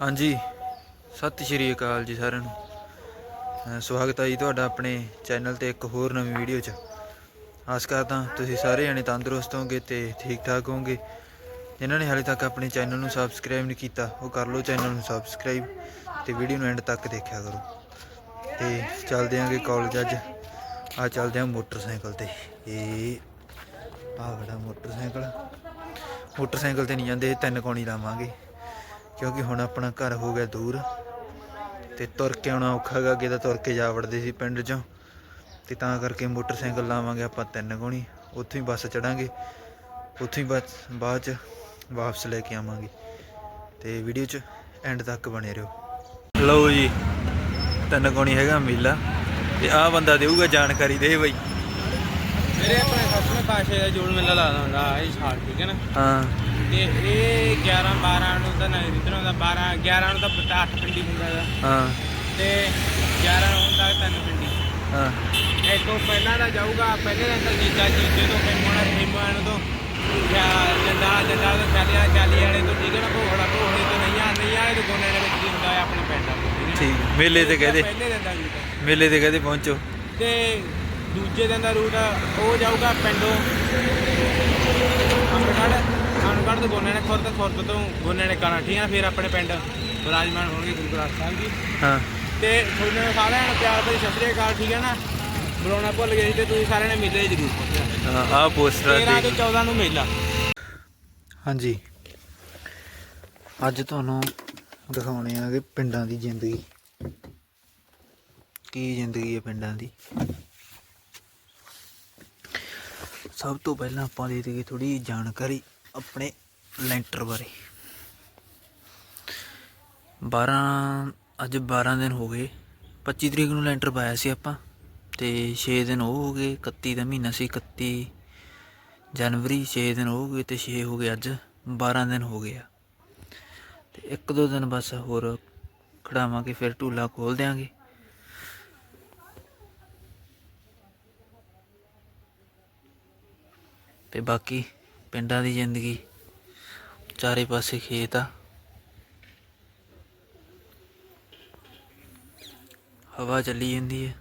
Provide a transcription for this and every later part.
ਹਾਂਜੀ। ਸਤਿ ਸ਼੍ਰੀ ਅਕਾਲ ਜੀ ਸਾਰਿਆਂ ਨੂੰ। ਸਵਾਗਤ ਹੈ ਜੀ ਤੁਹਾਡਾ ਆਪਣੇ ਚੈਨਲ ਤੇ ਇੱਕ ਹੋਰ ਨਵੀਂ ਵੀਡੀਓ 'ਚ। ਆਸ ਕਰਦਾ ਤੁਸੀਂ ਸਾਰੇ ਜਣੇ ਤੰਦਰੁਸਤ ਹੋਵੋਗੇ ਤੇ ਠੀਕ ਠਾਕ ਹੋਵੋਗੇ। ਜਿਨ੍ਹਾਂ ਨੇ ਹਾਲੇ ਤੱਕ ਆਪਣੇ ਚੈਨਲ ਨੂੰ ਸਬਸਕ੍ਰਾਈਬ ਨਹੀਂ ਕੀਤਾ, ਉਹ ਕਰ ਲਓ ਚੈਨਲ ਨੂੰ ਸਬਸਕ੍ਰਾਈਬ ਤੇ ਵੀਡੀਓ ਨੂੰ ਐਂਡ ਤੱਕ ਦੇਖਿਆ ਕਰੋ। ਤੇ ਚੱਲਦੇ ਆਂਗੇ ਕਾਲਜ ਅੱਜ। ਆ ਚੱਲਦੇ ਆਂ ਮੋਟਰਸਾਈਕਲ ਤੇ। ਇਹ ਆਹ ਬੜਾ ਮੋਟਰਸਾਈਕਲ। ਮੋਟਰਸਾਈਕਲ ਤੇ ਨਹੀਂ ਜਾਂਦੇ, ਤਿੰਨ ਕੋਣੀ ਲਾਵਾਂਗੇ। ਕਿਉਂਕਿ ਹੁਣ ਆਪਣਾ ਘਰ ਹੋ ਗਿਆ ਦੂਰ ਤੇ ਤੁਰ ਕੇ ਆਉਣਾ ਔਖਾ ਗਾ ਅੱਗੇ ਤਾਂ ਤੁਰ ਕੇ ਜਾ ਵੜਦੇ ਸੀ ਪਿੰਡ 'ਚੋਂ। ਤੇ ਤਾਂ ਕਰਕੇ ਮੋਟਰਸਾਈਕਲ ਲਾਵਾਂਗੇ ਆਪਾਂ ਤਿੰਨ ਕੋਣੀ ਉੱਥੋਂ ਹੀ ਬੱਸ ਚੜਾਂਗੇ। ਉੱਥੋਂ ਹੀ ਬੱਸ ਬਾਅਦ 'ਚ ਵਾਪਸ ਲੈ ਕੇ ਆਵਾਂਗੇ। ਤੇ ਵੀਡੀਓ 'ਚ ਐਂਡ ਤੱਕ ਬਣੇ ਰਹੋ। ਲਓ ਜੀ ਤਿੰਨ ਕੋਣੀ ਹੈਗਾ ਮੇਲਾ। ਤੇ ਆਹ ਬੰਦਾ ਦੇਊਗਾ ਜਾਣਕਾਰੀ ਦੇ ਬਈ। ਮੇਰੇ ਆਪਣੇ ਸੱਤਵੇਂ ਪਾਸ਼ੇ ਦਾ ਜੋੜ ਮੇਲਾ ਹੁੰਦਾ ਇਹ ਸਾਲ ਠੀਕ ਹੈ ਨਾ? ਹਾਂ। ਤੇ ਇਹ 11 12 ਨੂੰ ਦਾ 12 11 ਨੂੰ ਤਾਂ ਬਤਾ 8 ਪਿੰਡੀ ਹੁੰਦਾ ਹੈਗਾ ਹਾਂ। ਤੇ 11 ਨੂੰ ਹੁੰਦਾ ਤਿੰਨ ਪਿੰਡੀ। ਹਾਂ। ਇਹ ਤੋਂ ਪਹਿਲਾਂ ਦਾ ਜਾਊਗਾ ਪਹਿਲੇ ਦਿਨ ਤਾਂ ਜੀਜਾ ਜੀਜੇ ਤੋਂ ਖੇਮੋਣਾ ਖੇਮੋਣਾ ਨੂੰ ਤੋਂ ਕਿਆ ਜੰਦਾ ਜੰਦਾ ਤੋਂ ਚਾਲੀਆ ਚਾਲੀ ਵਾਲੇ ਤੋਂ ਠੀਕ ਹੈ ਨਾ ਭੋਗੜਾ ਭੋਗੜੇ ਤੋਂ ਨਹੀਂ ਆ ਨਹੀਂ ਆਏ ਤੋਂ ਗੋਨੇ ਦੇ ਵਿੱਚ ਕੀ ਹੁੰਦਾ ਹੈ ਆਪਣੇ ਪਿੰਡ ਦਾ ਠੀਕ ਹੈ ਠੀਕ ਮੇਲੇ ਤੇ ਕਹਦੇ ਪਹਿਲੇ ਦਿਨ ਦਾ ਰੂਟ ਹੈ। ਮੇਲੇ ਤੇ ਕਹਦੇ ਪਹੁੰਚੋ। ਤੇ ਦੂਜੇ ਦਿਨ ਦਾ ਰੂਟ ਉਹ ਜਾਊਗਾ ਪਿੰਡੋਂ। ਅਮਰਗੜ੍ਹ ਅਮਰਗੜ੍ਹ ਤੋਂ ਗੋਨੇ ਨੇ ਖੁਰਦ ਖੁਰਦ ਤੋਂ ਗੋਨੇ ਨੇ ਕਾਣਾ ਠੀਕ ਆ ਫਿਰ ਆਪਣੇ ਪਿੰਡ ਵਿਰਾਜਮਾਨ ਹੋਣਗੇ ਗੁਰੂ ਗ੍ਰੰਥ ਸਾਹਿਬ ਜੀ। ਹਾਂ। ਤੇ ਤੁਹਾਨੂੰ ਸਾਰਿਆਂ ਨੂੰ ਪਿਆਰ ਭਰੀ ਸਤਿ ਸ੍ਰੀ ਅਕਾਲ ਠੀਕ ਹੈ ਨਾ? ਬੁਲਾਉਣਾ ਭੁੱਲ ਗਏ ਸੀ ਤੇ ਤੁਸੀਂ ਸਾਰਿਆਂ ਨੇ ਮੇਲੇ ਜ਼ਰੂਰ ਆਹ ਪੋਸਟਰ 13 ਦੇਖ ਤੋਂ 14 ਨੂੰ ਮੇਲਾ। ਹਾਂਜੀ। ਅੱਜ ਤੁਹਾਨੂੰ ਦਿਖਾਉਣੇ ਆਗੇ ਪਿੰਡਾਂ ਦੀ ਜ਼ਿੰਦਗੀ। ਕੀ ਜ਼ਿੰਦਗੀ ਹੈ ਪਿੰਡਾਂ ਦੀ? ਸਭ ਤੋਂ ਪਹਿਲਾਂ ਆਪਾਂ ਦੇ ਦੇਈਏ ਥੋੜੀ ਜਾਣਕਾਰੀ। ਆਪਣੇ ਲੈਂਟਰ ਬਾਰੇ। 12 ਅੱਜ 12 ਦਿਨ ਹੋ ਗਏ। 25 ਤਰੀਕ ਨੂੰ ਲੈਂਟਰ ਪਾਇਆ ਸੀ ਆਪਾਂ ਤੇ 6 ਦਿਨ ਉਹ ਹੋ ਗਏ 31 ਦਾ ਮਹੀਨਾ ਸੀ 31 ਜਨਵਰੀ 6 ਦਿਨ ਹੋ ਗਏ ਤੇ 6 ਹੋ ਗਏ ਅੱਜ 12 ਦਿਨ ਹੋ ਗਏ ਆ। ਤੇ ਇੱਕ ਦੋ ਦਿਨ ਬਸ ਹੋਰ ਖੜਾਵਾਂਗੇ, ਫਿਰ ਢੂਲਾ ਖੋਲ ਦਿਆਂਗੇ। ਤੇ ਬਾਕੀ ਪਿੰਡਾਂ ਦੀ ਜ਼ਿੰਦਗੀ। ਚਾਰੇ ਪਾਸੇ ਖੇਤ ਆ। ਹਵਾ ਚੱਲੀ ਜਾਂਦੀ ਹੈ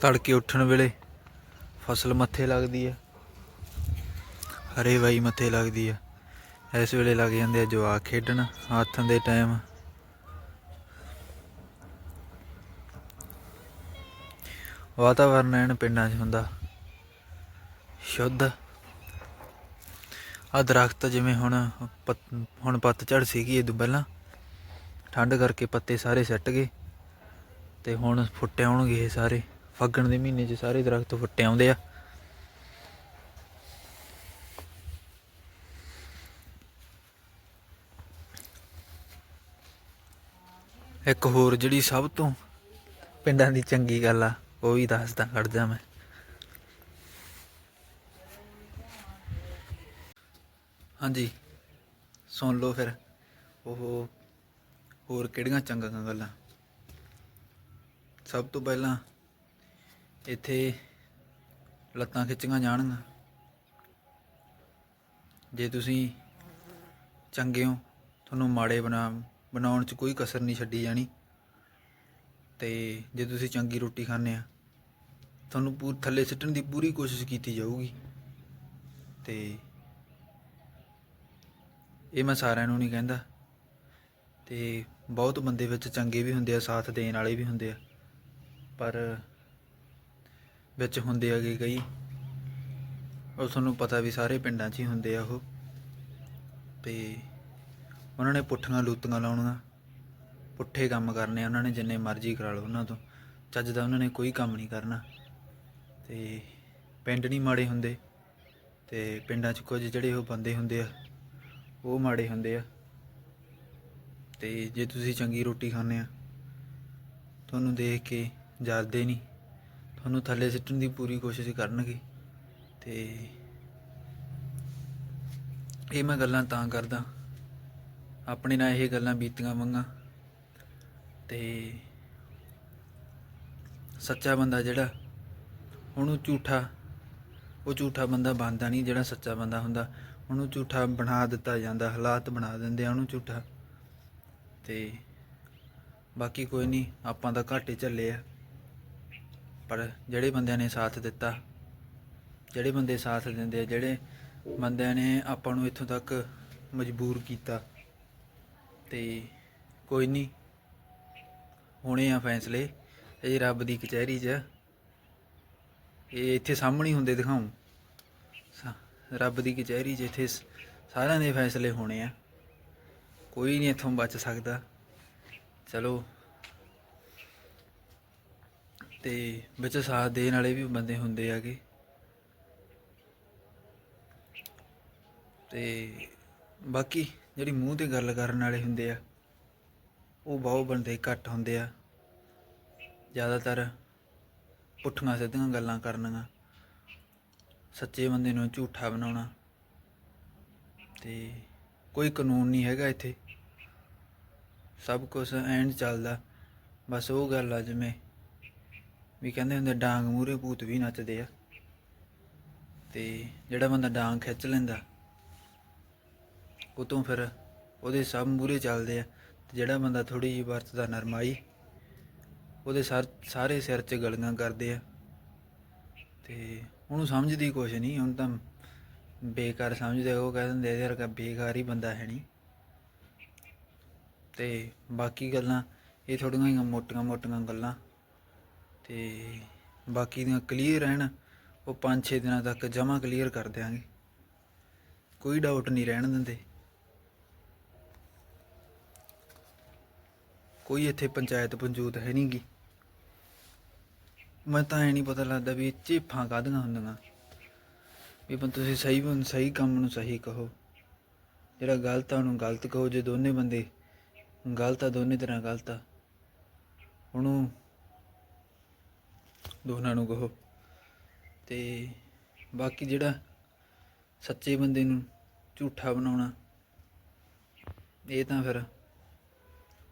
ਤੜਕੇ ਉੱਠਣ ਵੇਲੇ ਫਸਲ ਮੱਥੇ ਲੱਗਦੀ ਹੈ ਹਰੇ ਬਾਈ ਮੱਥੇ ਲੱਗਦੀ ਹੈ ਇਸ ਵੇਲੇ ਲੱਗ ਜਾਂਦੇ ਆ ਜਵਾਕ ਖੇਡਣ, ਹੱਥਾਂ ਦੇ ਟਾਈਮ ਵਾਤਾਵਰਨ ਐਨ ਪਿੰਡਾਂ 'ਚ ਹੁੰਦਾ। ਸ਼ੁੱਧ। ਆ ਦਰਖਤ ਜਿਵੇਂ ਹੁਣ ਪੱਤ- ਹੁਣ ਪੱਤਝੜ ਸੀਗੀ ਇਹ ਤੋਂ ਪਹਿਲਾਂ, ਠੰਡ ਕਰਕੇ ਪੱਤੇ ਸਾਰੇ ਸੱਟ ਗਏ। ਤੇ ਹੁਣ ਫੁੱਟੇ ਆਉਣਗੇ ਇਹ ਸਾਰੇ। ਫੱਗਣ ਦੇ ਮਹੀਨੇ 'ਚ ਸਾਰੇ ਦਰਖਤ ਫੁੱਟੇ ਆਉਂਦੇ ਆ। ਇੱਕ ਹੋਰ ਜਿਹੜੀ ਸਭ ਤੋਂ ਪਿੰਡਾਂ ਦੀ ਚੰਗੀ ਗੱਲ ਆ, ਉਹ ਵੀ ਦੱਸਦਾ ਖੜ ਜਾ ਮੈਂ। ਹਾਂਜੀ, ਸੁਣ ਲਓ ਫਿਰ, ਉਹ ਹੋਰ ਕਿਹੜੀਆਂ ਚੰਗੀਆਂ ਗੱਲਾਂ? ਸਭ ਤੋਂ ਪਹਿਲਾਂ ਇੱਥੇ ਲੱਤਾਂ ਖਿੱਚੀਆਂ ਜਾਣਗੀਆਂ। ਜੇ ਤੁਸੀਂ ਚੰਗੇ ਹੋ, ਤੁਹਾਨੂੰ ਮਾੜੇ ਬਣਾ ਬਣਾਉਣ 'ਚ ਕੋਈ ਕਸਰ ਨਹੀਂ ਛੱਡੀ ਜਾਣੀ। ਤੇ ਜੇ ਤੁਸੀਂ ਚੰਗੀ ਰੋਟੀ ਖਾਂਦੇ ਆ, ਤੁਹਾਨੂੰ ਪੂਰ ਥੱਲੇ ਸਿੱਟਣ ਦੀ ਪੂਰੀ ਕੋਸ਼ਿਸ਼ ਕੀਤੀ ਜਾਊਗੀ। ਤੇ ਇਹ ਮੈਂ ਸਾਰਿਆਂ ਨੂੰ ਨਹੀਂ ਕਹਿੰਦਾ। ਤੇ ਬਹੁਤ ਬੰਦੇ ਵਿੱਚ ਚੰਗੇ ਵੀ ਹੁੰਦੇ ਆ, ਸਾਥ ਦੇਣ ਵਾਲੇ ਵੀ ਹੁੰਦੇ ਆ। ਪਰ ਵਿੱਚ ਹੁੰਦੇ ਆਗੇ ਕਈ। ਉਹ ਤੁਹਾਨੂੰ ਪਤਾ ਵੀ ਸਾਰੇ ਪਿੰਡਾਂ 'ਚ ਹੀ ਹੁੰਦੇ ਆ ਉਹ। ਤੇ ਉਹਨਾਂ ਨੇ ਪੁੱਠੀਆਂ ਲੂਤੀਆਂ ਲਾਉਣੀਆਂ, ਪੁੱਠੇ ਕੰਮ ਕਰਨੇ ਉਹਨਾਂ ਨੇ ਜਿੰਨੇ ਮਰਜ਼ੀ ਕਰਾ ਲਓ ਉਹਨਾਂ ਤੋਂ। ਚੱਜ ਦਾ ਉਹਨਾਂ ਨੇ ਕੋਈ ਕੰਮ ਨਹੀਂ ਕਰਨਾ। ਤੇ ਪਿੰਡ ਨਹੀਂ ਮਾੜੇ ਹੁੰਦੇ। ਤੇ ਪਿੰਡਾਂ 'ਚ ਕੁਝ ਜਿਹੜੇ ਉਹ ਬੰਦੇ ਹੁੰਦੇ ਆ, ਉਹ ਮਾੜੇ ਹੁੰਦੇ ਆ। ਤੇ ਜੇ ਤੁਸੀਂ ਚੰਗੀ ਰੋਟੀ ਖਾਂਦੇ ਆ, ਤੁਹਾਨੂੰ ਦੇਖ ਕੇ ਜਰਦੇ ਨਹੀਂ। ਤੁਹਾਨੂੰ ਥੱਲੇ ਸਿੱਟਣ ਦੀ ਪੂਰੀ ਕੋਸ਼ਿਸ਼ ਕਰਨਗੇ। ਤੇ ਇਹ ਮੈਂ ਗੱਲਾਂ ਤਾਂ ਕਰਦਾ। ਆਪਣੇ ਨਾਲ ਇਹ ਗੱਲਾਂ ਬੀਤੀਆਂ ਵੰਗਾ। ਤੇ ਸੱਚਾ ਬੰਦਾ ਜਿਹੜਾ, ਉਹਨੂੰ ਝੂਠਾ, ਉਹ ਝੂਠਾ ਬੰਦਾ ਬਣਦਾ ਨਹੀਂ ਜਿਹੜਾ ਸੱਚਾ ਬੰਦਾ ਹੁੰਦਾ। ਉਹਨੂੰ ਝੂਠਾ ਬਣਾ ਦਿੱਤਾ ਜਾਂਦਾ, ਹਾਲਾਤ ਬਣਾ ਦਿੰਦੇ ਆ ਉਹਨੂੰ ਝੂਠਾ। ਤੇ ਬਾਕੀ ਕੋਈ ਨਹੀਂ, ਆਪਾਂ ਤਾਂ ਘਾਟੇ ਝੱਲੇ ਆ। ਪਰ ਜਿਹੜੇ ਬੰਦਿਆਂ ਨੇ ਸਾਥ ਦਿੱਤਾ, ਜਿਹੜੇ ਬੰਦੇ ਸਾਥ ਦਿੰਦੇ ਆ, ਜਿਹੜੇ ਬੰਦਿਆਂ ਨੇ ਆਪਾਂ ਨੂੰ ਇੱਥੋਂ ਤੱਕ ਮਜਬੂਰ ਕੀਤਾ ਤੇ ਕੋਈ ਨਹੀਂ ਹੋਣੇ ਆ ਫੈਸਲੇ। ਇਹ ਰੱਬ ਦੀ ਕਚਹਿਰੀ 'ਚ। ਇਹ ਇੱਥੇ ਸਾਹਮਣੇ ਹੁੰਦੇ ਦਿਖਾਉਂ। ਰੱਬ ਦੀ ਕਚਹਿਰੀ 'ਚ ਇੱਥੇ ਸਾਰਿਆਂ ਦੇ ਫੈਸਲੇ ਹੋਣੇ ਆ। ਕੋਈ ਨਹੀਂ ਇੱਥੋਂ ਬਚ ਸਕਦਾ। ਚਲੋ। ਤੇ ਵਿੱਚ ਸਾਥ ਦੇਣ ਵਾਲੇ ਵੀ ਬੰਦੇ ਹੁੰਦੇ ਆਗੇ। ਤੇ ਬਾਕੀ ਜਿਹੜੀ ਮੂੰਹ ਤੇ ਗੱਲ ਕਰਨ ਵਾਲੇ ਹੁੰਦੇ ਆ, ਉਹ ਬਹੁਤ ਬੰਦੇ ਘੱਟ ਹੁੰਦੇ ਆ। ਜ਼ਿਆਦਾਤਰ ਪੁੱਠੀਆਂ ਸਿੱਧੀਆਂ ਗੱਲਾਂ ਕਰਨੀਆਂ, ਸੱਚੇ ਬੰਦੇ ਨੂੰ ਝੂਠਾ ਬਣਾਉਣਾ। ਤੇ ਕੋਈ ਕਾਨੂੰਨ ਨਹੀਂ ਹੈਗਾ ਇੱਥੇ। ਸਭ ਕੁਝ ਐਂਡ ਚੱਲਦਾ। ਬਸ ਉਹ ਗੱਲ ਆ ਜਿਵੇਂ ਵੀ ਕਹਿੰਦੇ ਹੁੰਦੇ, ਡਾਂਗ ਮੂਰੇ ਭੂਤ ਵੀ ਨੱਚਦੇ ਆ। ਤੇ ਜਿਹੜਾ ਬੰਦਾ ਡਾਂਗ ਖਿੱਚ ਲੈਂਦਾ ਉਹ ਤੋਂ ਫਿਰ ਉਹਦੇ ਸਭ ਮੂਰੇ ਚੱਲਦੇ ਆ ਤੇ ਜਿਹੜਾ ਬੰਦਾ ਥੋੜੀ ਜਿਹੀ ਵਰਤਦਾ ਨਰਮਾਈ ਉਹਦੇ ਸਰ, ਸਾਰੇ ਸਿਰ 'ਚ ਗਲੀਆਂ ਕਰਦੇ ਆ। ਤੇ ਉਹਨੂੰ ਸਮਝਦੀ ਕੁਛ ਨਹੀਂ, ਹੁਣ ਤਾਂ ਬੇਕਾਰ ਸਮਝਦੇ ਉਹ ਕਹਿ ਦਿੰਦੇ ਯਾਰ ਕਾ ਬੇਕਾਰ ਹੀ ਬੰਦਾ ਹੈ ਨਹੀਂ ਤੇ ਬਾਕੀ ਗੱਲਾਂ, ਇਹ ਥੋੜੀਆਂ ਜਿਹੀਆਂ ਮੋਟੀਆਂ ਮੋਟੀਆਂ ਗੱਲਾਂ। ਤੇ ਬਾਕੀ ਦੀਆਂ ਕਲੀਅਰ ਰਹਿਣ, ਉਹ 5-6 ਦਿਨਾਂ ਤੱਕ ਜਮਾ ਕਲੀਅਰ ਕਰ ਦਿਆਂਗੇ। ਕੋਈ ਡਾਊਟ ਨਹੀਂ ਰਹਿਣ ਦਿੰਦੇ। ਕੋਈ ਇੱਥੇ ਪੰਚਾਇਤ ਪੰਜੂਤ ਹੈ ਨਹੀਂਗੀ ਮੈਂ ਤਾਂ ਇਹ ਨਹੀਂ ਪਤਾ ਲੱਗਦਾ ਵੀ ਝੇਫਾਂ ਕਾਹਦੀਆਂ ਹੁੰਦੀਆਂ। ਵੀ ਪਰ ਤੁਸੀਂ ਸਹੀ ਬੰ- ਸਹੀ ਕੰਮ ਨੂੰ ਸਹੀ ਕਹੋ। ਜਿਹੜਾ ਗਲਤ ਆ, ਉਹਨੂੰ ਗਲਤ ਕਹੋ। ਜੇ ਦੋਨੇ ਬੰਦੇ ਗਲਤ ਆ, ਦੋਨੇ ਤਰ੍ਹਾਂ ਗਲਤ ਆ, ਉਹਨੂੰ ਦੋਨਾਂ ਨੂੰ ਕਹੋ। ਤੇ ਬਾਕੀ ਜਿਹੜਾ ਸੱਚੇ ਬੰਦੇ ਨੂੰ ਝੂਠਾ ਬਣਾਉਣਾ, ਇਹ ਤਾਂ ਫਿਰ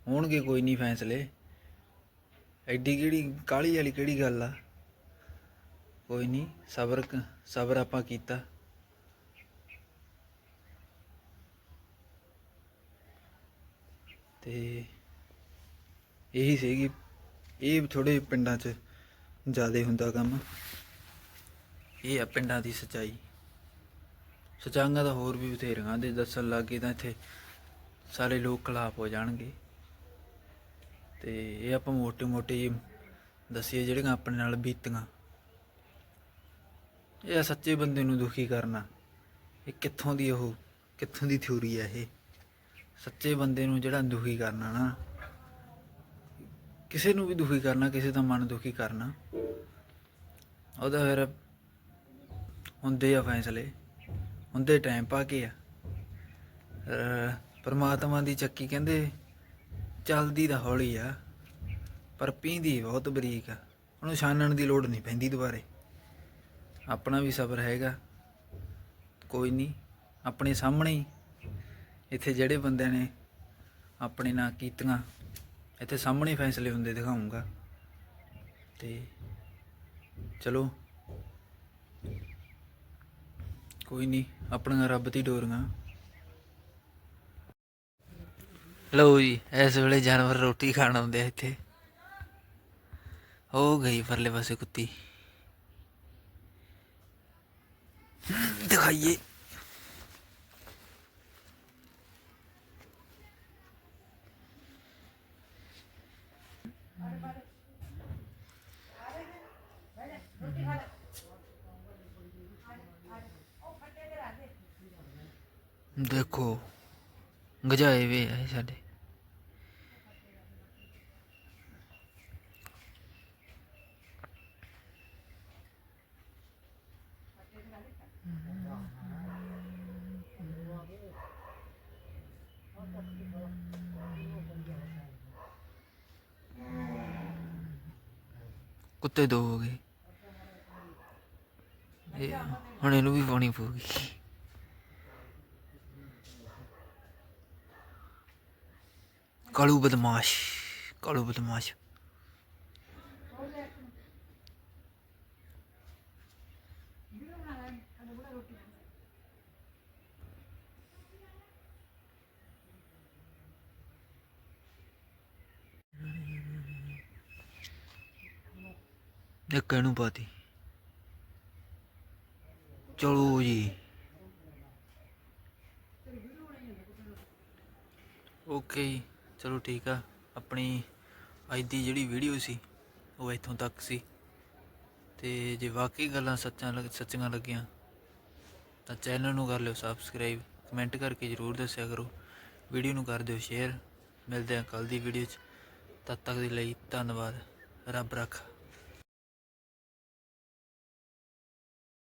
ਹੋਣਗੇ ਕੋਈ ਨਹੀਂ ਫੈਸਲੇ। ਐਡੀ ਕਿਹੜੀ ਕਾਲੀ ਵਾਲੀ ਕਿਹੜੀ ਗੱਲ ਆ? ਕੋਈ ਨਹੀਂ, ਸਬਰ ਕ- ਸਬਰ ਆਪਾਂ ਕੀਤਾ। ਤੇ ਇਹੀ ਸੀਗੀ, ਇਹ ਥੋੜੇ ਪਿੰਡਾਂ 'ਚ ਜ਼ਿਆਦਾ ਹੁੰਦਾ ਕੰਮ। ਇਹ ਆ ਪਿੰਡਾਂ ਦੀ ਸਚਾਈ। ਸਚਾਈਆਂ ਤਾਂ ਹੋਰ ਵੀ ਬਥੇਰੀਆਂ ਦੇ ਦੱਸਣ ਲੱਗੇ ਤਾਂ ਇੱਥੇ ਸਾਰੇ ਲੋਕ ਖਿਲਾਫ ਹੋ ਜਾਣਗੇ। ਤੇ ਇਹ ਆਪਾਂ ਮੋਟੇ ਮੋਟੇ ਜਿਹੇ ਦੱਸੀਏ ਜਿਹੜੀਆਂ ਆਪਣੇ ਨਾਲ ਬੀਤੀਆਂ। ਇਹ ਸੱਚੇ ਬੰਦੇ ਨੂੰ ਦੁਖੀ ਕਰਨਾ। ਇਹ ਕਿੱਥੋਂ ਦੀ ਉਹ, ਕਿੱਥੋਂ ਦੀ ਥਿਊਰੀ ਹੈ ਇਹ? ਸੱਚੇ ਬੰਦੇ ਨੂੰ ਜਿਹੜਾ ਦੁਖੀ ਕਰਨਾ ਨਾ, ਕਿਸੇ ਨੂੰ ਵੀ ਦੁਖੀ ਕਰਨਾ, ਕਿਸੇ ਦਾ ਮਨ ਦੁਖੀ ਕਰਨਾ, ਉਹਦਾ ਫਿਰ ਹੁੰਦੇ ਆ ਫੈਸਲੇ, ਹੁੰਦੇ ਟਾਈਮ ਪਾ ਕੇ ਆ। ਪਰਮਾਤਮਾ ਦੀ ਚੱਕੀ ਕਹਿੰਦੇ ਚੱਲਦੀ ਤਾਂ ਹੌਲੀ ਆ, ਪਰ ਪੀਂਦੀ ਬਹੁਤ ਬਰੀਕ ਆ। ਉਹਨੂੰ ਛਾਨਣ ਦੀ ਲੋੜ ਨਹੀਂ ਪੈਂਦੀ ਦੁਬਾਰੇ। ਆਪਣਾ ਵੀ ਸਬਰ ਹੈਗਾ। ਕੋਈ ਨਹੀਂ, ਆਪਣੇ ਸਾਹਮਣੇ ਹੀ। ਇੱਥੇ ਜਿਹੜੇ ਬੰਦਿਆਂ ਨੇ ਆਪਣੇ ਨਾਲ ਕੀਤੀਆਂ, ਇੱਥੇ ਸਾਹਮਣੇ ਫੈਸਲੇ ਹੁੰਦੇ ਦਿਖਾਉਂਗਾ ਤੇ ਚਲੋ। ਕੋਈ ਨਹੀਂ, ਆਪਣੀਆਂ ਰੱਬ ਦੀ ਡੋਰੀਆਂ। ਲਓ ਜੀ, ਇਸ ਵੇਲੇ ਜਾਨਵਰ ਰੋਟੀ ਖਾਣ ਆਉਂਦੇ ਆ ਇੱਥੇ। ਹੋ ਗਈ ਪਰਲੇ ਪਾਸੇ ਕੁੱਤੀ। ਦਿਖਾਈਏ। ਦੇਖੋ, ਗਜਾਏ ਵੇ ਆ ਸਾਡੇ। ਕੁੱਤੇ ਦੋ ਹੋ ਗਏ। ਇਹ ਹੁਣ ਇਹਨੂੰ ਵੀ ਪਾਉਣੀ ਪਊਗੀ। ਕਾਲੂ ਬਦਮਾਸ਼ ਕਾਲੂ ਬਦਮਾਸ਼। ਇੱਕ ਇਹਨੂੰ ਪਾਤੀ। ਚਲੋ ਜੀ। ਓਕੇ ਜੀ, ਚਲੋ ਠੀਕ ਆ। ਆਪਣੀ ਅੱਜ ਦੀ ਜਿਹੜੀ ਵੀਡੀਓ ਸੀ, ਉਹ ਇੱਥੋਂ ਤੱਕ ਸੀ। ਤੇ ਜੇ ਵਾਕਈ ਗੱਲਾਂ ਸੱਚਾਂ ਲੱਗ, ਸੱਚੀਆਂ ਲੱਗੀਆਂ, ਤਾਂ ਚੈਨਲ ਨੂੰ ਕਰ ਲਿਓ ਸਬਸਕ੍ਰਾਈਬ ਕਮੈਂਟ ਕਰਕੇ ਜਰੂਰ ਦੱਸਿਆ ਕਰੋ। ਵੀਡੀਓ ਨੂੰ ਕਰ ਦਿਓ ਸ਼ੇਅਰ ਮਿਲਦੇ ਹਾਂ ਕੱਲ ਦੀ ਵੀਡੀਓ 'ਚ। ਤਦ ਤੱਕ ਦੇ ਲਈ ਧੰਨਵਾਦ। ਰੱਬ ਰੱਖਾ।